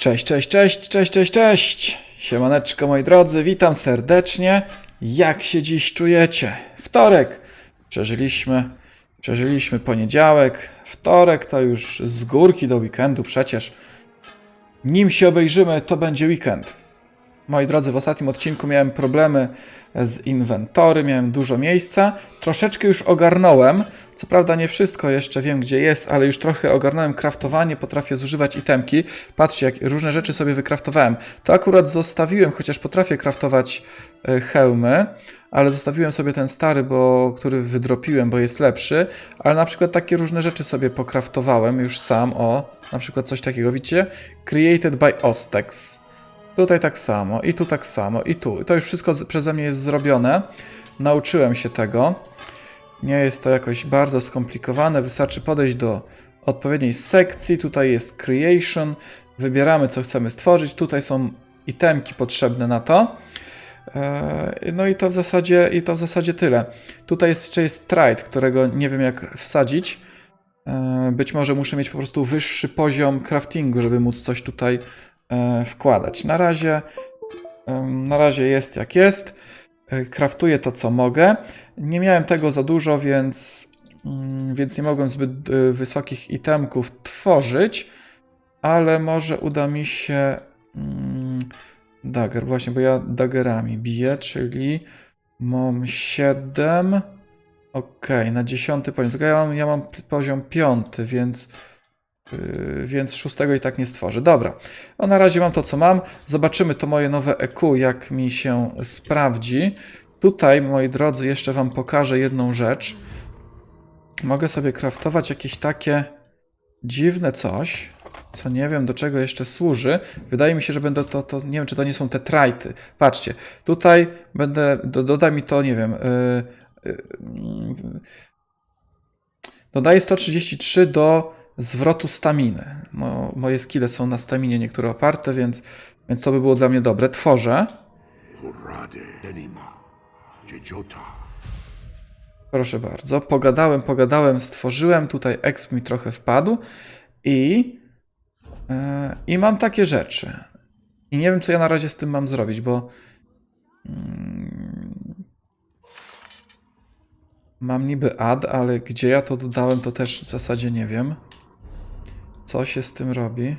Cześć, cześć, cześć, cześć, cześć, cześć! Siemaneczko moi drodzy, witam serdecznie. Jak się dziś czujecie? Wtorek. Przeżyliśmy, przeżyliśmy poniedziałek. Wtorek to już z górki do weekendu przecież. Nim się obejrzymy, to będzie weekend. Moi drodzy, w ostatnim odcinku miałem problemy z inwentory, miałem dużo miejsca. Troszeczkę już ogarnąłem. Co prawda nie wszystko jeszcze wiem, gdzie jest, ale już trochę ogarnąłem kraftowanie, potrafię zużywać itemki. Patrzcie, jak różne rzeczy sobie wykraftowałem. To akurat zostawiłem, chociaż potrafię kraftować e, hełmy, ale zostawiłem sobie ten stary, bo, który wydropiłem, bo jest lepszy. Ale na przykład takie różne rzeczy sobie pokraftowałem już sam. O, na przykład coś takiego, widzicie? Created by Ostex. Tutaj tak samo, i tu tak samo, i tu. To już wszystko przeze mnie jest zrobione. Nauczyłem się tego. Nie jest to jakoś bardzo skomplikowane. Wystarczy podejść do odpowiedniej sekcji. Tutaj jest Creation. Wybieramy, co chcemy stworzyć. Tutaj są itemki potrzebne na to. Eee, No i to w zasadzie, i to w zasadzie tyle. Tutaj jeszcze jest trade, którego nie wiem jak wsadzić. Eee, Być może muszę mieć po prostu wyższy poziom craftingu, żeby móc coś tutaj wkładać. Na razie, na razie jest jak jest. E, Kraftuję to, co mogę. Nie miałem tego za dużo, więc, mm, więc nie mogłem zbyt e, wysokich itemków tworzyć, ale może uda mi się. mm, Dagger, właśnie, bo ja daggerami biję, czyli mam 7. Okej, na 10 poziom. Tylko ja mam, ja mam poziom 5, więc. Yy, więc szóstego i tak nie stworzę. Dobra, no na razie mam to, co mam. Zobaczymy to moje nowe EQ, jak mi się sprawdzi. Tutaj, moi drodzy, jeszcze Wam pokażę jedną rzecz. Mogę sobie kraftować jakieś takie dziwne coś, co nie wiem do czego jeszcze służy. Wydaje mi się, że będą to, to nie wiem, czy to nie są te trajty. Patrzcie, tutaj będę, do, doda mi to, nie wiem, yy, yy, dodaje 133 do zwrotu staminy. Mo, moje skille są na staminie niektóre oparte, więc, więc to by było dla mnie dobre. Tworzę. Proszę bardzo. Pogadałem, pogadałem, stworzyłem. Tutaj exp mi trochę wpadł. I, e, I mam takie rzeczy. I nie wiem, co ja na razie z tym mam zrobić, bo mm, mam niby add, ale gdzie ja to dodałem, to też w zasadzie nie wiem. Co się z tym robi?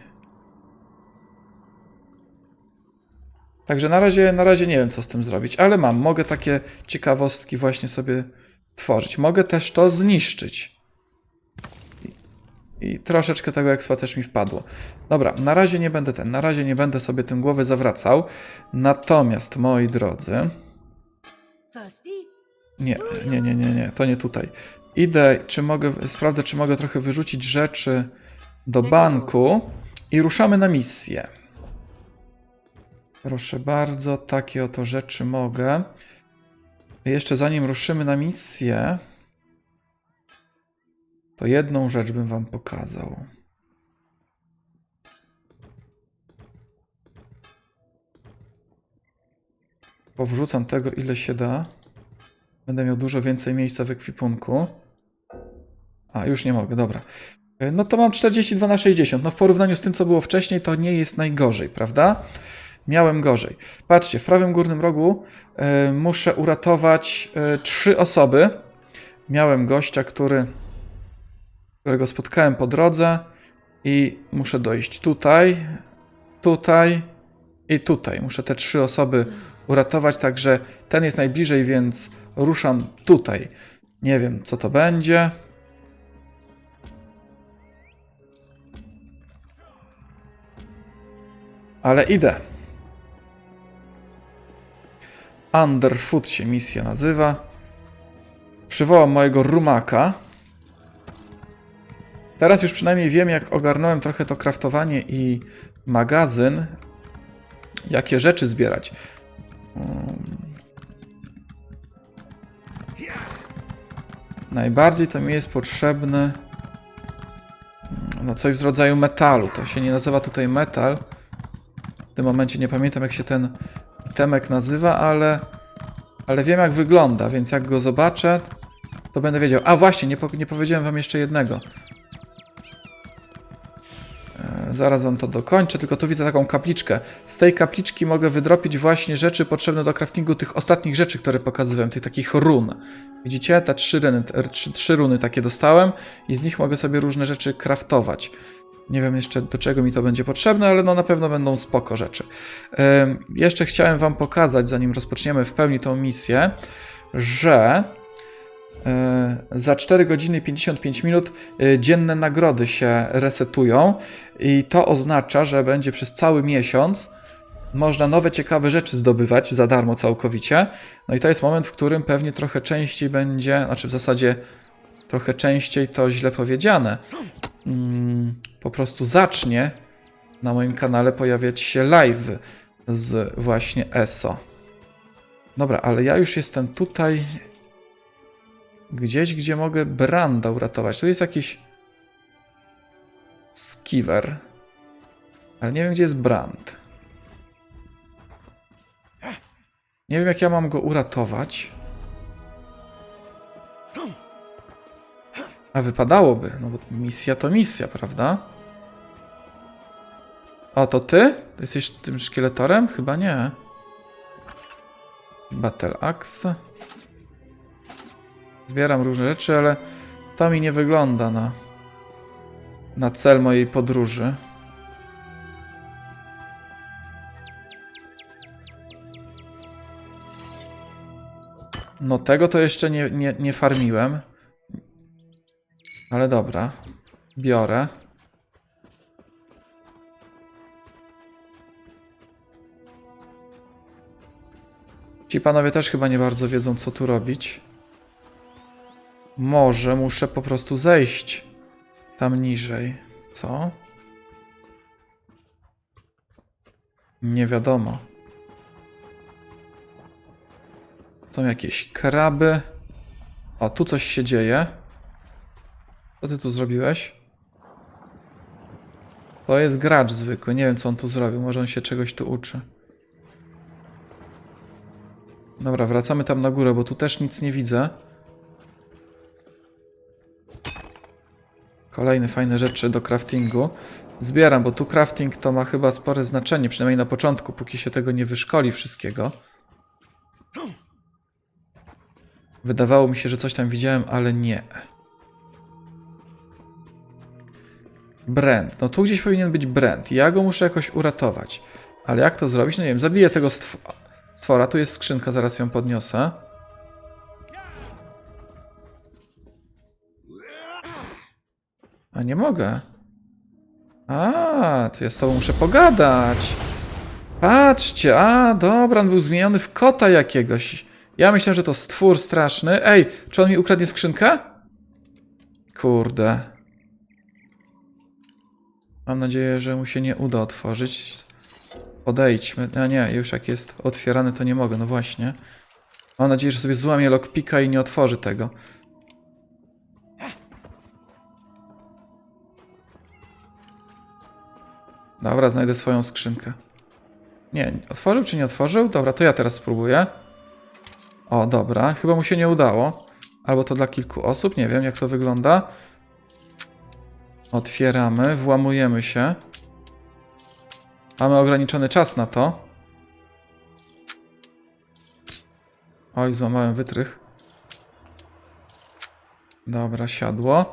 Także na razie, na razie nie wiem, co z tym zrobić, ale mam. Mogę takie ciekawostki właśnie sobie tworzyć. Mogę też to zniszczyć. I, i troszeczkę tego ekspa też mi wpadło. Dobra, na razie nie będę ten, na razie nie będę sobie tym głowy zawracał. Natomiast, moi drodzy, nie, nie, nie, nie, nie, to nie tutaj. Idę, czy mogę, sprawdzę, czy mogę trochę wyrzucić rzeczy do banku i ruszamy na misję. Proszę bardzo, takie oto rzeczy mogę. Jeszcze zanim ruszymy na misję, to jedną rzecz bym wam pokazał. Powrzucam tego ile się da. Będę miał dużo więcej miejsca w ekwipunku. A, już nie mogę, dobra. E, No to mam 42 na 60. No w porównaniu z tym, co było wcześniej, to nie jest najgorzej, prawda? Miałem gorzej. Patrzcie, w prawym górnym rogu e, muszę uratować e, trzy osoby. Miałem gościa, który, którego spotkałem po drodze i muszę dojść tutaj, tutaj i tutaj. Muszę te trzy osoby uratować, także ten jest najbliżej, więc ruszam tutaj. Nie wiem, co to będzie. Ale idę. Underfoot się misja nazywa. Przywołam mojego rumaka. Teraz już przynajmniej wiem, jak ogarnąłem trochę to kraftowanie i magazyn, jakie rzeczy zbierać. Um, Najbardziej to mi jest potrzebny no coś z rodzaju metalu. To się nie nazywa tutaj metal. W tym momencie nie pamiętam jak się ten temek nazywa, ale, ale wiem jak wygląda, więc jak go zobaczę, to będę wiedział. A właśnie, nie, po, nie powiedziałem wam jeszcze jednego. E, zaraz wam to dokończę, tylko tu widzę taką kapliczkę. Z tej kapliczki mogę wydropić właśnie rzeczy potrzebne do craftingu tych ostatnich rzeczy, które pokazywałem, tych takich run. Widzicie? Te trzy, runy, te trzy, trzy runy takie dostałem i z nich mogę sobie różne rzeczy craftować. Nie wiem jeszcze do czego mi to będzie potrzebne, ale no na pewno będą spoko rzeczy. Jeszcze chciałem wam pokazać, zanim rozpoczniemy w pełni tą misję, że e, za 4 godziny i 55 minut e, dzienne nagrody się resetują i to oznacza, że będzie przez cały miesiąc można nowe ciekawe rzeczy zdobywać za darmo całkowicie. No i to jest moment, w którym pewnie trochę częściej będzie, znaczy w zasadzie trochę częściej to źle powiedziane. Mm, po prostu zacznie na moim kanale pojawiać się live z właśnie ESO. Dobra, ale ja już jestem tutaj gdzieś, gdzie mogę Branda uratować. Tu jest jakiś skiver, ale nie wiem, gdzie jest Brand. Nie wiem, jak ja mam go uratować. A wypadałoby, no bo misja to misja, prawda? O, to ty? Ty jesteś tym szkieletorem? Chyba nie. Battle Axe. Zbieram różne rzeczy, ale to mi nie wygląda na, na cel mojej podróży. No tego to jeszcze nie, nie, nie farmiłem. Ale dobra. Biorę. Ci panowie też chyba nie bardzo wiedzą, co tu robić. Może muszę po prostu zejść tam niżej. Co? Nie wiadomo. Są jakieś kraby. O, tu coś się dzieje. Co ty tu zrobiłeś? To jest gracz zwykły. Nie wiem, co on tu zrobił. Może on się czegoś tu uczy. Dobra, wracamy tam na górę, bo tu też nic nie widzę. Kolejne fajne rzeczy do craftingu. Zbieram, bo tu crafting to ma chyba spore znaczenie, przynajmniej na początku, póki się tego nie wyszkoli wszystkiego. Wydawało mi się, że coś tam widziałem, ale nie. Brand. No tu gdzieś powinien być Brand. Ja go muszę jakoś uratować. Ale jak to zrobić? No nie wiem, zabiję tego stw stwora. Tu jest skrzynka, zaraz ją podniosę. A nie mogę. A, to ja z tobą muszę pogadać. Patrzcie, a dobra, on był zmieniony w kota jakiegoś. Ja myślałem, że to stwór straszny. Ej, czy on mi ukradnie skrzynkę? Kurde. Mam nadzieję, że mu się nie uda otworzyć. Podejdźmy. A nie, już jak jest otwierany, to nie mogę. No właśnie. Mam nadzieję, że sobie złamie lockpicka i nie otworzy tego. Dobra, znajdę swoją skrzynkę. Nie, otworzył czy nie otworzył? Dobra, to ja teraz spróbuję. O, dobra, chyba mu się nie udało. Albo to dla kilku osób, nie wiem jak to wygląda. Otwieramy, włamujemy się. Mamy ograniczony czas na to. Oj, złamałem wytrych. Dobra, siadło.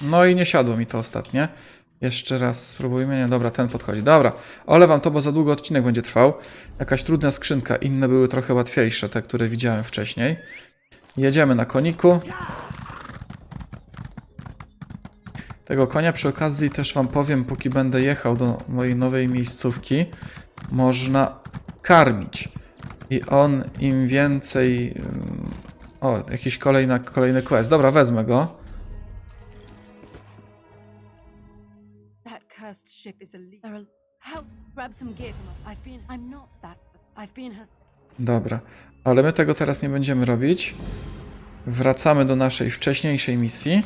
No i nie siadło mi to ostatnie. Jeszcze raz spróbujmy. Nie, dobra, ten podchodzi. Dobra, olewam to, bo za długo odcinek będzie trwał. Jakaś trudna skrzynka. Inne były trochę łatwiejsze, te, które widziałem wcześniej. Jedziemy na koniku. Tego konia przy okazji też wam powiem, póki będę jechał do mojej nowej miejscówki, można karmić. I on im więcej... ym, O, jakiś kolejna, kolejny quest. Dobra, wezmę go. Ship is the lead. Errol, how? Grab some gear from her. I've been. I'm not. That's the. I've been her. Dobra, ale my tego teraz nie będziemy robić. Wracamy do naszej wcześniejszej misji.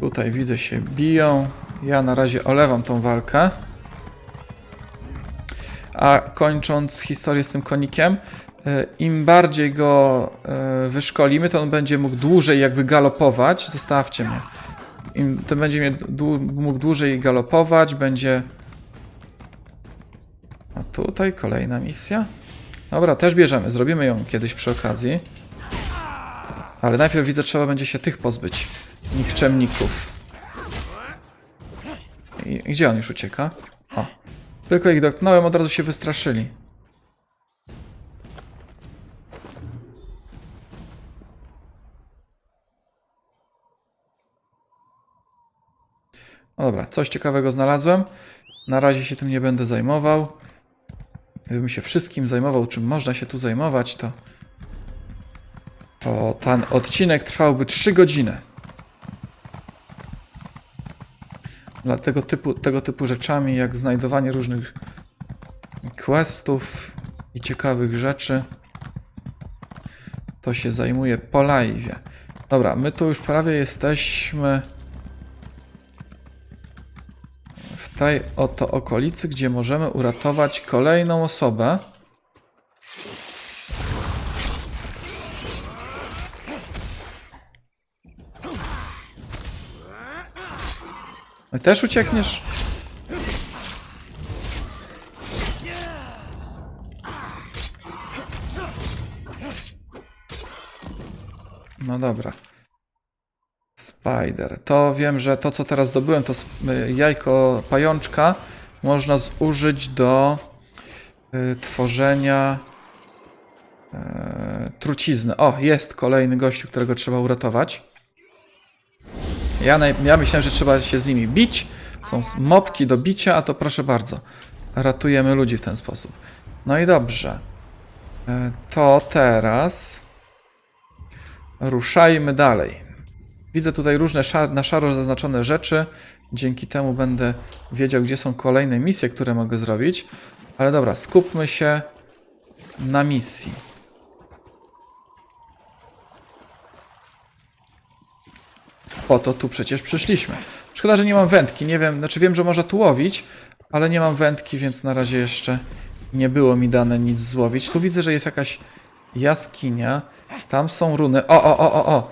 Tutaj widzę się biją. Ja na razie olewam tą walkę. A kończąc historię z tym konikiem, im bardziej go e, wyszkolimy, to on będzie mógł dłużej jakby galopować. Zostawcie mnie. Im to będzie mógł dłużej galopować, będzie. A tutaj kolejna misja. Dobra, też bierzemy. Zrobimy ją kiedyś przy okazji. Ale najpierw widzę, trzeba będzie się tych pozbyć. Nikczemników. I gdzie on już ucieka? O. Tylko ich dotknąłem, od razu się wystraszyli. No dobra, coś ciekawego znalazłem. Na razie się tym nie będę zajmował. Gdybym się wszystkim zajmował, czym można się tu zajmować, to, to ten odcinek trwałby 3 godziny. Dla tego typu, tego typu rzeczami, jak znajdowanie różnych questów i ciekawych rzeczy, to się zajmuje po live. Dobra, my tu już prawie jesteśmy tej oto okolicy, gdzie możemy uratować kolejną osobę. No też uciekniesz? No dobra. Spider. To wiem, że to co teraz zdobyłem, to y, jajko pajączka można zużyć do y, tworzenia y, trucizny. O, jest kolejny gościu, którego trzeba uratować. Ja, ja myślałem, że trzeba się z nimi bić. Są mopki do bicia, a to proszę bardzo. Ratujemy ludzi w ten sposób. No i dobrze. To teraz ruszajmy dalej. Widzę tutaj różne na szaro zaznaczone rzeczy. Dzięki temu będę wiedział, gdzie są kolejne misje, które mogę zrobić. Ale dobra, skupmy się na misji. Po to tu przecież przyszliśmy. Szkoda, że nie mam wędki. Nie wiem, znaczy wiem, że można tu łowić, ale nie mam wędki, więc na razie jeszcze nie było mi dane nic złowić. Tu widzę, że jest jakaś jaskinia. Tam są runy. O, o, o, o, o.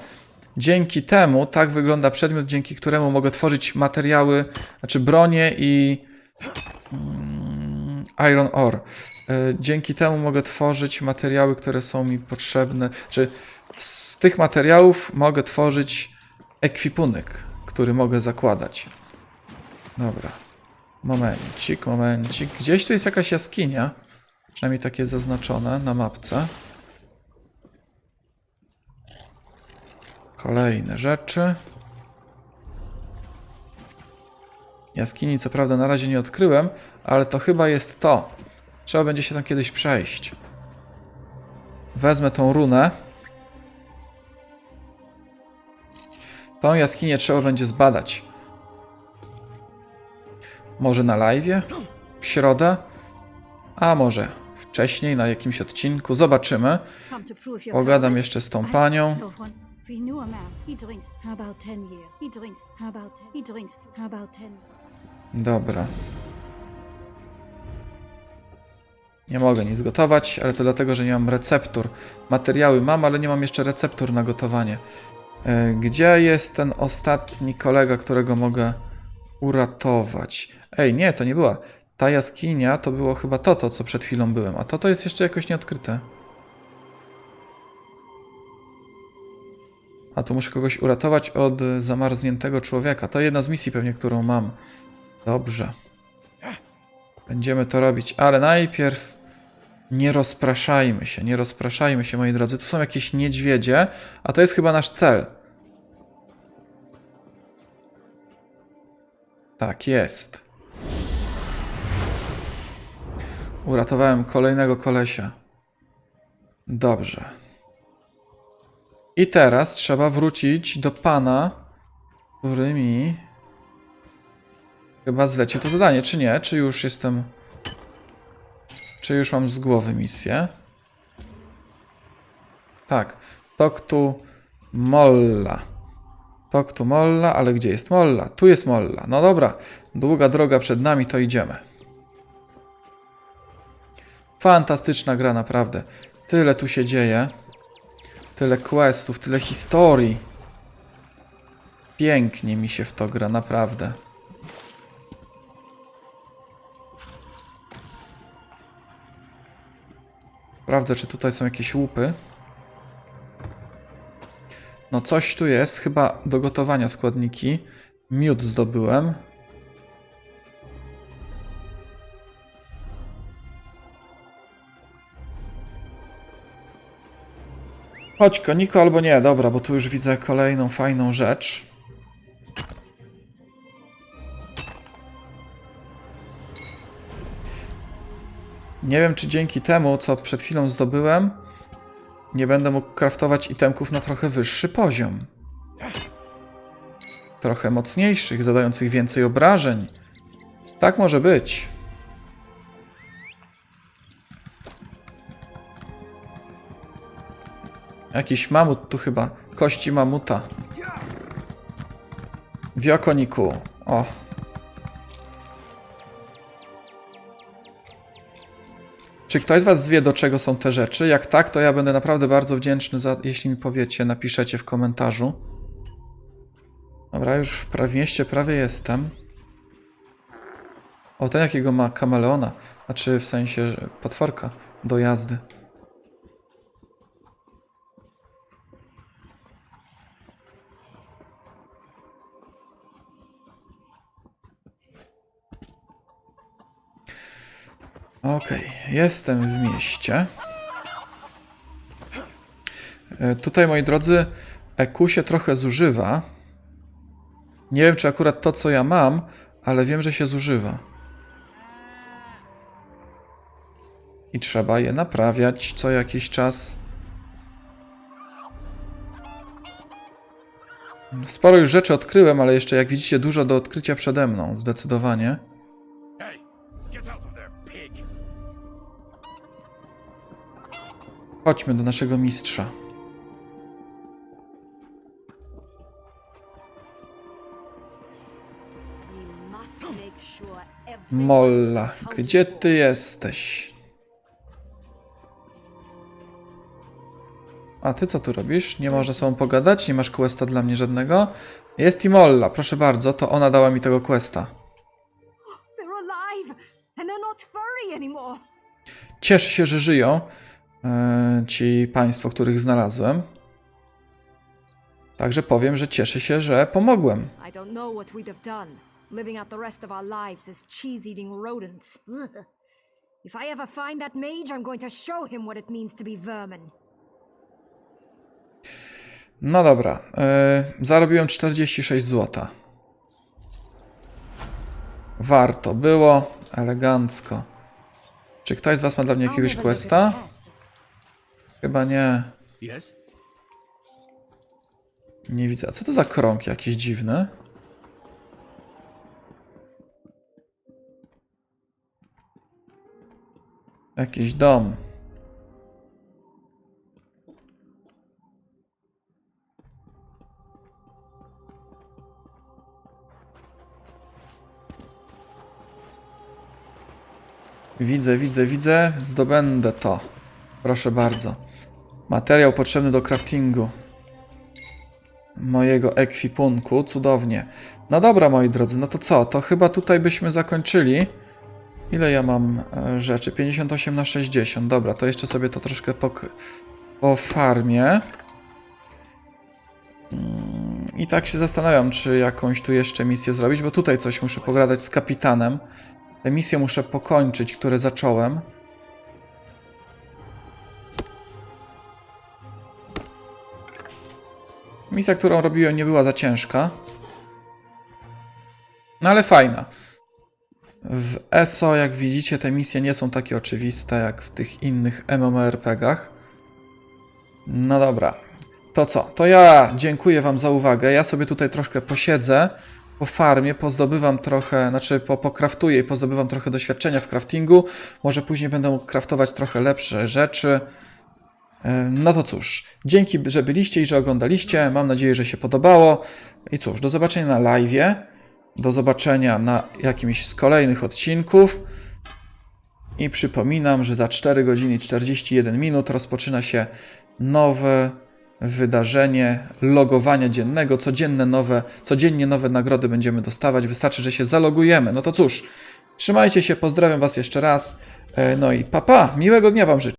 Dzięki temu tak wygląda przedmiot, dzięki któremu mogę tworzyć materiały, znaczy bronie i mm, iron ore. E, Dzięki temu mogę tworzyć materiały, które są mi potrzebne. Czy z tych materiałów mogę tworzyć ekwipunek, który mogę zakładać. Dobra. Momencik, momencik. Gdzieś tu jest jakaś jaskinia. Przynajmniej takie zaznaczone na mapce. Kolejne rzeczy. Jaskini co prawda na razie nie odkryłem, ale to chyba jest to. Trzeba będzie się tam kiedyś przejść. Wezmę tą runę. Tą jaskinię trzeba będzie zbadać. Może na live? W środę? A może wcześniej, na jakimś odcinku? Zobaczymy. Pogadam jeszcze z tą panią. Knew a man. He drinks. How about ten years? How about ten? He. How about ten? Dobra. Nie mogę nic gotować, ale to dlatego, że nie mam receptur. Materiały mam, ale nie mam jeszcze receptur na gotowanie. E, Gdzie jest ten ostatni kolega, którego mogę uratować? Ej, nie, to nie była. Ta jaskinia to było chyba to, to co przed chwilą byłem, a to to jest jeszcze jakoś nieodkryte. A tu muszę kogoś uratować od zamarzniętego człowieka. To jedna z misji pewnie, którą mam. Dobrze. Będziemy to robić, ale najpierw nie rozpraszajmy się, nie rozpraszajmy się, moi drodzy. Tu są jakieś niedźwiedzie, a to jest chyba nasz cel. Tak jest. Uratowałem kolejnego kolesia. Dobrze. I teraz trzeba wrócić do pana, który mi chyba zlecił to zadanie, czy nie? Czy już jestem... Czy już mam z głowy misję? Tak. Talk to Molla. Talk to Molla, ale gdzie jest Molla? Tu jest Molla. No dobra. Długa droga przed nami, to idziemy. Fantastyczna gra, naprawdę. Tyle tu się dzieje. Tyle questów, tyle historii. Pięknie mi się w to gra, naprawdę. Sprawdzę, czy tutaj są jakieś łupy. No coś tu jest, chyba do gotowania składniki. Miód zdobyłem. Chodź koniko albo nie, dobra, bo tu już widzę kolejną fajną rzecz. Nie wiem, czy dzięki temu, co przed chwilą zdobyłem, nie będę mógł kraftować itemków na trochę wyższy poziom. Trochę mocniejszych, zadających więcej obrażeń. Tak może być. Jakiś mamut tu chyba. Kości mamuta. Wiokoniku. O. Czy ktoś z Was wie, do czego są te rzeczy? Jak tak, to ja będę naprawdę bardzo wdzięczny, za, jeśli mi powiecie, napiszecie w komentarzu. Dobra, już w pra- mieście prawie jestem. O, ten jakiego ma kameleona. Znaczy, w sensie, potworka do jazdy. Okej, jestem w mieście. E, Tutaj, moi drodzy, EQ się trochę zużywa. Nie wiem, czy akurat to, co ja mam, ale wiem, że się zużywa. I trzeba je naprawiać co jakiś czas. Sporo już rzeczy odkryłem, ale jeszcze, jak widzicie, dużo do odkrycia przede mną, zdecydowanie. Chodźmy do naszego mistrza. Molla, gdzie ty jesteś? A ty co tu robisz? Nie można sobą pogadać? Nie masz questa dla mnie żadnego? Jest i Molla, proszę bardzo, to ona dała mi tego questa. Cieszę się, że żyją ci państwo, których znalazłem. Także powiem, że cieszę się, że pomogłem. I don't know what we'd have done, living out the rest of our lives as cheese eating rodents. if I ever find that mage, I'm going to show him what it means to be vermin. No dobra, e, zarobiłem 46 zł. Warto było, elegancko. Czy ktoś z Was ma dla mnie jakiegoś questa? Chyba nie. Yes? Nie widzę. A co to za krąg jakiś dziwny? Jakiś dom. Widzę, widzę, widzę. Zdobędę to. Proszę bardzo. Materiał potrzebny do craftingu mojego ekwipunku. Cudownie. No dobra, moi drodzy, no to co? To chyba tutaj byśmy zakończyli. Ile ja mam e, rzeczy? 58 na 60. Dobra, to jeszcze sobie to troszkę pok- po farmie. Mm, I tak się zastanawiam, czy jakąś tu jeszcze misję zrobić, bo tutaj coś muszę pogadać z kapitanem. Te misje muszę pokończyć, które zacząłem. Misja, którą robiłem, nie była za ciężka. No ale fajna. W ESO, jak widzicie, te misje nie są takie oczywiste jak w tych innych MMORPGach. No dobra. To co? To ja dziękuję Wam za uwagę. Ja sobie tutaj troszkę posiedzę po farmie, pozdobywam trochę, znaczy po, pokraftuję i pozdobywam trochę doświadczenia w craftingu. Może później będę mógł craftować trochę lepsze rzeczy. No to cóż, dzięki, że byliście i że oglądaliście. Mam nadzieję, że się podobało. I cóż, do zobaczenia na live. Do zobaczenia na jakimś z kolejnych odcinków. I przypominam, że za 4 godziny i 41 minut rozpoczyna się nowe wydarzenie logowania dziennego. Codzienne nowe, codziennie nowe nagrody będziemy dostawać. Wystarczy, że się zalogujemy. No to cóż, trzymajcie się, pozdrawiam Was jeszcze raz. E, No i papa, miłego dnia Wam życzę.